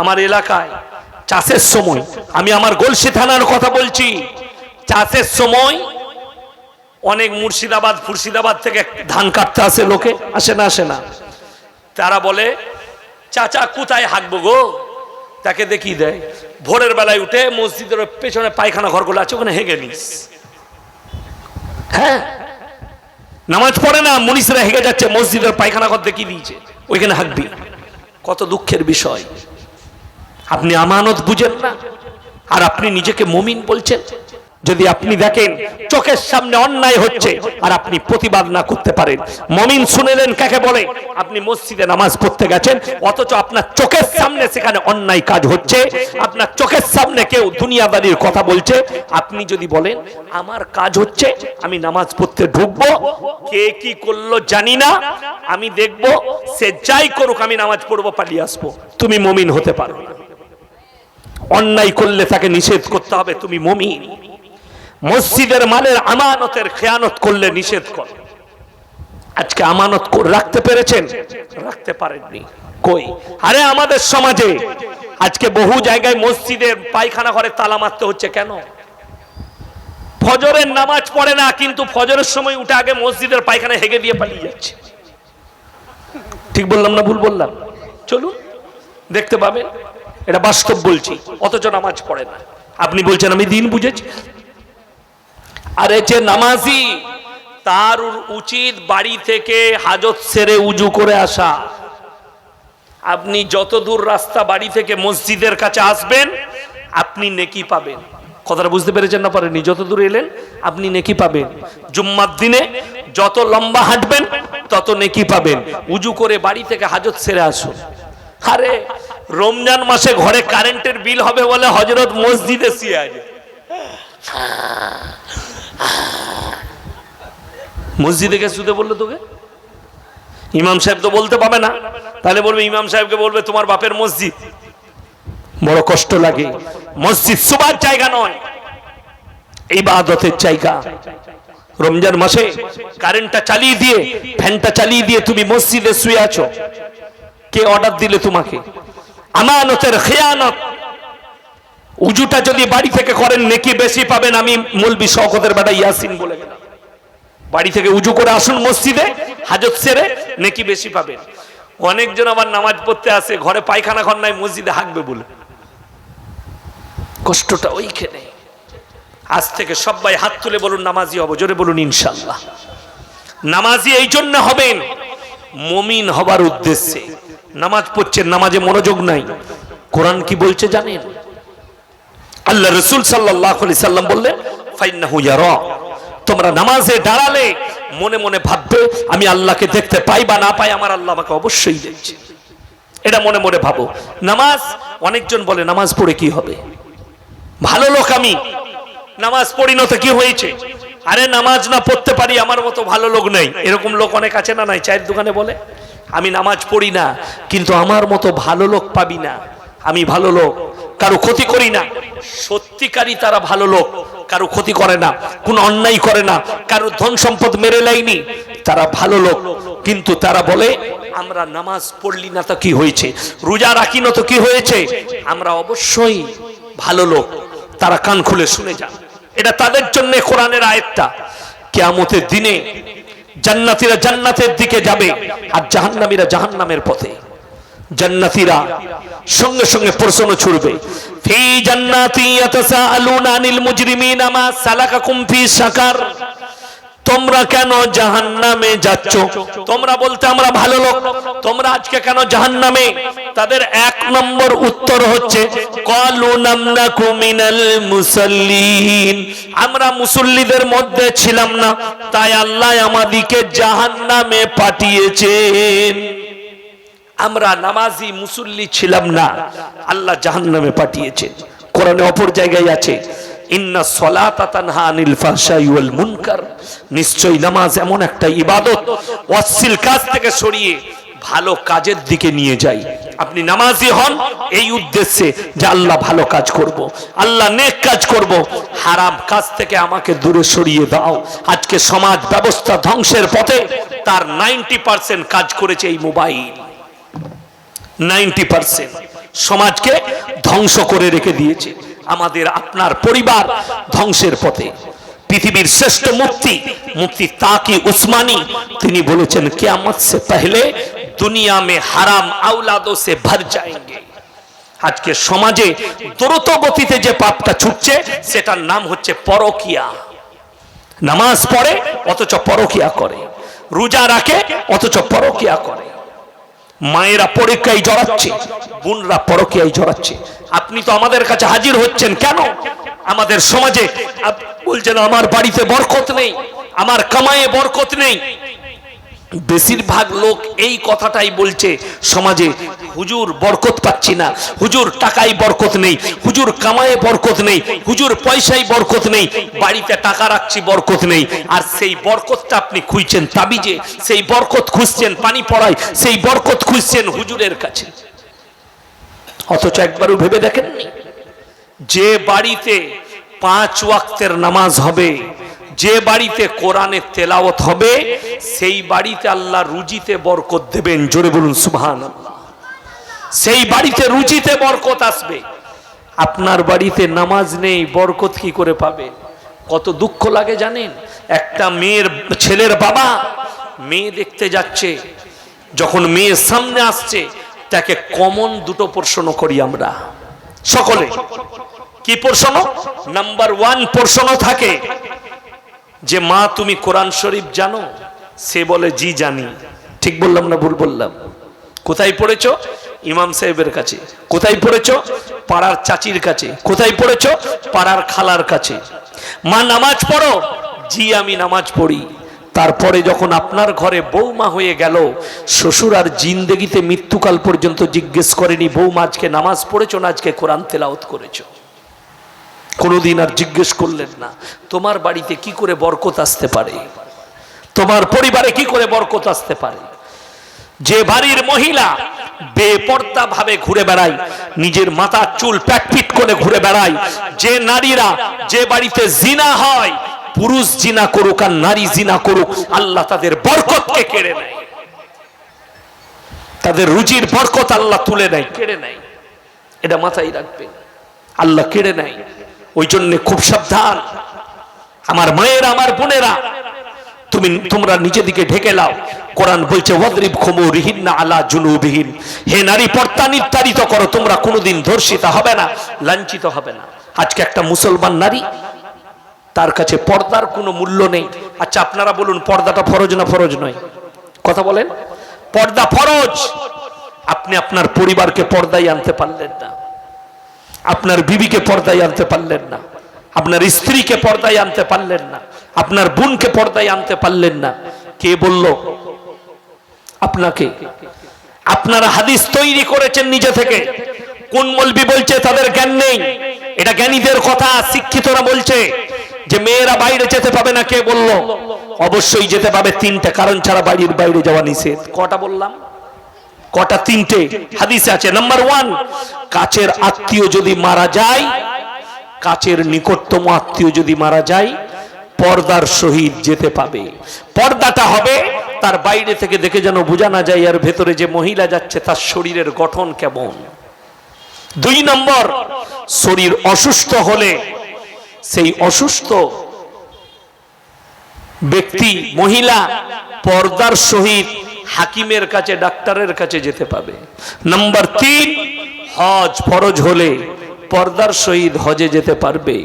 আমার এলাকায় চাষের সময়, আমি আমার গলসি থানার কথা বলছি, চাষের সময় অনেক মুর্শিদাবাদ, ফুর্শিদাবাদ থেকে ধান কাটতে আসে লোকে, আসে না আসে না। তারা বলে, চাচা, কোথায় হাঁকবো গো? তাকে দেখিয়ে দেয়, ভোরের বেলায় উঠে মসজিদের পেছনে পায়খানা ঘরগুলো আছে, ওখানে হেগে নিস। হ্যাঁ নামাজ পড়ে না, মনীষরা হেগে যাচ্ছে, মসজিদের পায়খানা ঘর দেখিয়ে দিয়েছে, ওইখানে হাঁকবি কত দুঃখের বিষয়। আপনি আমানত বুঝেন না। আর আপনি নিজেকে মমিন বলছেন। যদি আপনি দেখেন চোখের সামনে অন্যায় হচ্ছে, আর আপনি প্রতিবাদ না করতে পারেন। মমিন শুনেলেন কাকে বলে? আপনি মসজিদে নামাজ পড়তে গেছেন, অথচ আপনার চোখের সামনে সেখানে অন্যায় কাজ হচ্ছে। আপনার চোখের সামনে কেউ দুনিয়াদারির কথা বলছে। আপনি যদি বলেন, আমার কাজ হচ্ছে, আমি নামাজ পড়তে ঢুকবো, কে কি করল জানি না। আমি দেখব, সে যাই করুক, আমি নামাজ পড়ব, পালিয়ে আসব। তুমি মমিন হতে পারো না। অন্যায় করলে তাকে নিষেধ করতে হবে, তুমি মমিন। মসজিদের মালের আমানতের খেয়ানত করলে নিষেধ কর। আজকে আমানত রাখতে পেরেছেন? রাখতে পারেননি। কই? আরে আমাদের সমাজে আজকে বহু জায়গায় মসজিদের পায়খানা ঘরে তালা মারতে হচ্ছে কেন? ফজরের নামাজ পড়ে না, কিন্তু ফজরের সময় উঠে আগে মসজিদের পায়খানা হেগে দিয়ে পালিয়ে যাচ্ছে। ঠিক বললাম না ভুল বললাম? চলুন, দেখতে পাবেন। এটা বাস্তব বলছি, অথচ নামাজ পড়ে না। আপনি বলছেন, আমি দিন বুঝেছি। আরে যে নামাজি, তার উচিত বাড়ি থেকে হাজত সেরে উজু করে আসা। আপনি যত দূর রাস্তা বাড়ি থেকে মসজিদের কাছে আসবেন, আপনি নেকি পাবেন। কথাটা বুঝতে পেরেছেন না পারেনি যত দূর এলেন, আপনি নেকি পাবেন। জুম্মার দিনে যত লম্বা হাঁটবেন, তত নেকি পাবেন। উজু করে বাড়ি থেকে হাজত সেরে আসুন। আরে রমজান মাসে ঘরে কারেন্টের বিল হবে বলে হজরত মসজিদে শুয়ে আছে মসজিদে গিয়ে শুতে বলল তোকে? ইমাম সাহেব তো বলতে পাবে না। তাহলে বলবে, ইমাম সাহেবকে বলবে, তোমার বাপের মসজিদ। বড় কষ্ট লাগে। মসজিদ সুবার জায়গা নয় এই বাদতের জায়গা। রমজান মাসে কারেন্টটা চালিয়ে দিয়ে, ফ্যানটা চালিয়ে দিয়ে তুমি মসজিদে শুয়ে আছো। কে অর্ডার দিলে তোমাকে? আমানতের খেয়ানত। উজুটা যদি বাড়ি থেকে করেন, নেকি বেশি পাবেন, আমি মুলবি শওকতের বেটা ইয়াসিন বলে গেলাম। বাড়ি থেকে উজু করে আসুন মসজিদে, হাজত সেরে নেকি বেশি পাবেন। অনেকজন আবার নামাজ পড়তে আসে, ঘরে পায়খানা ঘর নাই, মসজিদে হাঁকবে বলে। কষ্টটা ওইখানে। আজ থেকে সবাই হাত তুলে বলুন, নামাজি হব, জোরে বলুন ইনশাল্লাহ নামাজি এই জন্য হবেন, মমিন হবার উদ্দেশ্যে। নামাজ পড়ছেন নামাজে মনোযোগ নাই। কোরআন কি বলছে জানেন? আল্লাহ রসুল সাল্লাহ সাল্লাম বললেন তোমরা নামাজে দাঁড়ালে মনে মনে ভাববে, আমি আল্লাহকে দেখতে পাই বা না পাই, আমার আল্লাহ আমাকে অবশ্যই দেখছে। এটা মনে মনে ভাবো। নামাজ, অনেকজন বলে, নামাজ পড়ে কি হবে? ভালো লোক আমি। নামাজ পড়ি না তো কি হয়েছে? আরে নামাজ না পড়তে পারি, আমার মতো ভালো লোক নেই। এরকম লোক অনেক আছে না নাই? চায়ের দোকানে বলে। আমি নামাজ পড়ি না, কিন্তু আমার মতো ভালো লোক পাবি না। আমি ভালো লোক, কারও ক্ষতি করি না। সত্যিকারই তারা ভালো লোক, কারও ক্ষতি করে না, কোনো অন্যায় করে না, কারও ধন সম্পদ মেরে লাইনি তারা ভালো লোক, কিন্তু তারা বলে, আমরা নামাজ পড়লি না তো কি হয়েছে? রোজা রাখি না তো কি হয়েছে? আমরা অবশ্যই ভালো লোক। তারা কান খুলে শুনে যান। এটা তাদের জন্য কোরআনের আয়াতটা। কেয়ামতের দিনে জান্নাতীরা জান্নাতের দিকে যাবে আর জাহান্নামীরা জাহান্নামের পথে। জান্নাতিরা সঙ্গে সঙ্গে প্রশ্ন ছুড়বে। ফি জান্নাতি ইয়াতাসাআলুনা আনিল মুজরিমিনা মা সালাকাকুম ফি সাকার তোমরা কেন জাহান্নামে যাচ্ছ? তোমরা বলতে আমরা ভালো লোক। তোমরা আজকে কেন জাহান্নামে? তাদের এক নম্বর উত্তর হচ্ছে আমরা মুসল্লিদের মধ্যে ছিলাম না, তাই আল্লাহ আমাদিকে জাহান্নামে পাঠিয়েছেন। আমরা নামাজি মুসল্লি ছিলাম না, আল্লাহ জাহান্নামে পাঠিয়েছেন কোরআনে অপর জায়গায় আছে, ইন্না মুনকার। নিশ্চয়ই নামাজ এমন একটা ইবাদত, অশ্লীল কাজ থেকে সরিয়ে ভালো কাজের দিকে নিয়ে যাই। আপনি নামাজি হন, এই উদ্দেশ্যে যে আল্লাহ ভালো কাজ করব। আল্লাহ নেক কাজ করব। হারাম কাজ থেকে আমাকে দূরে সরিয়ে দাও। আজকে সমাজ ব্যবস্থা ধ্বংসের পথে তার নাইনটি পার্সেন্ট কাজ করেছে এই মোবাইল। নাইনটি পার্সেন্ট সমাজকে ধ্বংস করে রেখে দিয়েছে। আমাদের, আপনার পরিবার ধ্বংসের পথে। পৃথিবীর শ্রেষ্ঠ মুক্তি মুক্তি তাকি উসমানী, তিনি বলেছেন, কিয়ামত সে পহলে দুনিয়া মে হারাম আউলাদো সে ভর যাएंगे আজকে সমাজে দ্রুত গতিতে যে পাপটা ছুটছে, সেটার নাম হচ্ছে পরকিয়া। নামাজ পড়ে, অথচ পরকিয়া করে। রোজা রাখে, অথচ পরকিয়া করে। মায়েরা পরীক্ষায় জড়াচ্ছে, বোনরা পরকিয়ায় জড়াচ্ছে। আপনি তো আমাদের কাছে হাজির হচ্ছেন কেন? আমাদের সমাজে বলছেন, আমার বাড়িতে বরকত নেই, আমার কামায়ে বরকত নেই বেশিরভাগ লোক এই কথাটাই বলছে, সমাজে হুজুর বরকত পাচ্ছি না, হুজুর টাকায় বরকত নেই, হুজুর কামায়ে বরকত নেই, হুজুর পয়সায় বরকত নেই, বাড়িতে টাকা রাখছি বরকত নেই, আর সেই বরকতটা আপনি খুঁজছেন তাবিজে, সেই বরকত খুঁজছেন পানি পড়ায়, সেই বরকত খুঁজছেন হুজুরের কাছে। অথচ একবারও ভেবে দেখেননি? যে বাড়িতে পাঁচ ওয়াক্তের নামাজ হবে যে বাড়িতে কোরআনের তেলাওত হবে, সেই বাড়িতে আল্লাহ রুজিতে বরকত দেবেন। জোরে বলুন সুবহান সেই বাড়িতে রুজিতে বরকত আসবে। আপনার বাড়িতে নামাজ নেই, বরকত কি করে পাবে? কত দুঃখ লাগে জানেন? একটা মেয়ের ছেলের বাবা মেয়ে দেখতে যাচ্ছে, যখন মেয়ের সামনে আসছে, তাকে কমন দুটো প্রশ্ন করি আমরা। সকলে। কি প্রশ্ন? নাম্বার ওয়ান প্রশ্ন থাকে যে মা, তুমি কোরআন শরীফ জানো? সে বলে, জি জানি। ঠিক বললাম না ভুল বললাম? কোথায় পড়েছো? ইমাম সাহেবের কাছে। কোথায় পড়েছো? পাড়ার চাচির কাছে। কোথায় পড়েছো? পাড়ার খালার কাছে। মা, নামাজ পড়ো? জি, আমি নামাজ পড়ি। তারপরে যখন আপনার ঘরে বৌমা হয়ে গেল, শ্বশুর আর জিন্দেগিতে মৃত্যুকাল পর্যন্ত জিজ্ঞেস করেনি, বৌমা, আজকে নামাজ পড়েছো না আজকে কোরআন তেলাওত করেছ? কোনোদিন আর জিজ্ঞেস করলেন না, তোমার বাড়িতে কি করে বরকত আসতে পারে? তোমার পরিবারে কি করে বরকত আসতে পারে? যে বাড়ির মহিলা বেপর্দা ভাবে ঘুরে বেড়ায়, নিজের মাথার চুল প্যাকপিট করে ঘুরে বেড়ায়, যে নারীরা যে বাড়িতে জিনা হয়, পুরুষ জিনা করুক আর নারী জিনা করুক, আল্লাহ তাদের বরকতকে কেড়ে নেয়। তাদের রুজির বরকত আল্লাহ তুলে নেয়। কেড়ে নেয়। এটা মাথায় রাখবে আল্লাহ কেড়ে নেয়। ওই জন্য খুব সাবধান। আমার মায়েরা, আমার বোনেরা, তুমি, তোমরা নিজেদিকে ঢেকে লাও কোরআন বলছে, ওয়াদরিব খুমুরিহিন না আলা জুনুবিহীন হে নারী, পর্দা নির্ধারিত করো, তোমরা কোনোদিন ধর্ষিতা হবে না, লাঞ্ছিত হবে না। আজকে একটা মুসলমান নারী, তার কাছে পর্দার কোনো মূল্য নেই। আচ্ছা আপনারা বলুন, পর্দাটা ফরজ না ফরজ নয়? কথা বলেন। পর্দা ফরজ। আপনি আপনার পরিবারকে পর্দায় আনতে পারলেন না। আপনার বিবিকে পর্দায় আনতে পারলেন না। আপনার স্ত্রীকে পর্দায় আনতে পারলেন না। আপনার বোনকে পর্দায় আনতে পারলেন না। কে বলল, আপনাকে, আপনারা হাদিস তৈরি করেছেন নিজে থেকে। কোন মলবি বলছে, তাদের জ্ঞান নেই। এটা জ্ঞানীদের কথা, শিক্ষিতরা বলছে। যে মেয়েরা বাইরে যেতে পাবে না, কে বলল? অবশ্যই যেতে পাবে তিনটা, কারণ ছাড়া বাড়ির বাইরে যাওয়া নিষেধ। কটা বললাম? কটা তিনটে হাদিসে আছে। নাম্বার ওয়ান কাছের আত্মীয় যদি মারা যায়, কাছের নিকটতম আত্মীয় যদি মারা যায়, পর্দার সহিত যেতে পাবে। পর্দাটা হবে তার বাইরে থেকে দেখে যেন বোঝা না যায় আর ভেতরে যে মহিলা যাচ্ছে, তার শরীরের গঠন কেমন। দুই নম্বর, শরীর অসুস্থ হলে সেই অসুস্থ ব্যক্তি, মহিলা, পর্দার সহিত হাকিমের কাছে, ডাক্তারের কাছে যেতে পাবে। নাম্বার তিন, হজ ফরজ হলে পর্দার সহিত হজে যেতে পারবে।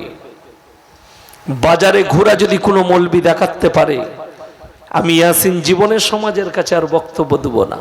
বাজারে ঘোরা যদি কোনো মলবি দেখাতে পারে, আমি ইয়াসিন জীবনের সমাজের কাছে আর বক্তব্য দেব না।